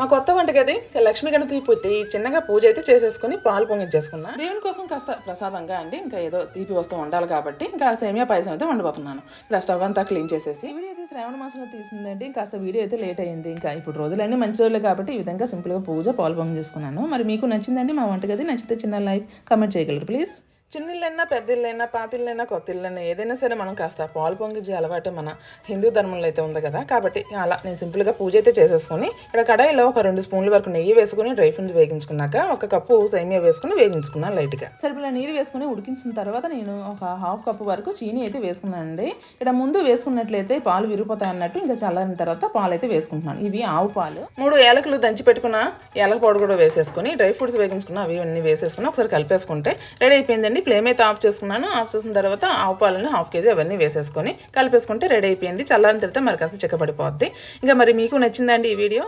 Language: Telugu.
మా కొత్త వంటగది లక్ష్మీ గణపతి పుట్టి చిన్నగా పూజ అయితే చేసేసుకుని పాలు పొంగించేసుకున్నా. దేవుని కోసం కాస్త ప్రసాదంగా అండి ఇంకా ఏదో తీపి వస్తువు ఉండాలి కాబట్టి ఇంకా సేమియా పాయసం అయితే వండబోతున్నాను. ఇలా స్టవ్ అంతా క్లీన్ చేసేసి వీడియో అయితే శ్రావణ మాసంలో తీసిందండి కాస్త వీడియో అయితే లేట్ అయింది ఇంకా ఇప్పుడు రోజులన్నీ మంచి రోజులు కాబట్టి ఈ విధంగా సింపుల్గా పూజ పాలు పొంగించేసుకున్నాను. మరి మీకు నచ్చిందండి మా వంటగది నచ్చితే చిన్న లైక్ కమెంట్ చేయగలరు ప్లీజ్. చిన్నిళ్ళైనా పెద్ద ఇల్లైనా పాత ఏదైనా సరే మనం కాస్త పాలు పొంగిజే అలవాటు మన హిందూ ధర్మంలో అయితే ఉంది కదా. కాబట్టి అలా నేను సింపుల్గా పూజ అయితే చేసేసుకొని ఇక్కడ కడాయిలో ఒక రెండు స్పూన్ల వరకు నెయ్యి వేసుకుని డ్రై ఫ్రూట్స్ వేగించుకున్నాక ఒక కప్పు సేమియా వేసుకుని వేగించుకున్నాను లైట్గా సరిపడా నీరు వేసుకుని ఉడికించిన తర్వాత నేను ఒక హాఫ్ కప్పు వరకు చీనీ అయితే వేసుకున్నానండి. ఇక్కడ ముందు వేసుకున్నట్లయితే పాలు విరిగిపోతాయి అన్నట్టు ఇంకా చల్లారిన తర్వాత పాలు అయితే వేసుకుంటున్నాను. ఇవి ఆవు పాలు. మూడు ఏలకులు దంచి పెట్టుకున్న ఏలక పౌడర్ కూడా వేసేసుకుని డ్రై ఫ్రూట్స్ వేగించుకున్న అవి అన్ని వేసేసుకుని ఒకసారి కలిపేసుకుంటే రెడీ అయిపోయిందండి. ఫ్లేమ్ అయితే ఆఫ్ చేసుకున్నాను. ఆఫ్ చేసిన తర్వాత ఆవు పాలను హాఫ్ కేజీ అవన్నీ వేసేసుకొని కలిపేసుకుంటే రెడీ అయిపోయింది. చల్లారిన తర్వాత మరి కాస్త చిక్కబడిపోద్ది. ఇంకా మరి మీకు నచ్చిందండి ఈ వీడియో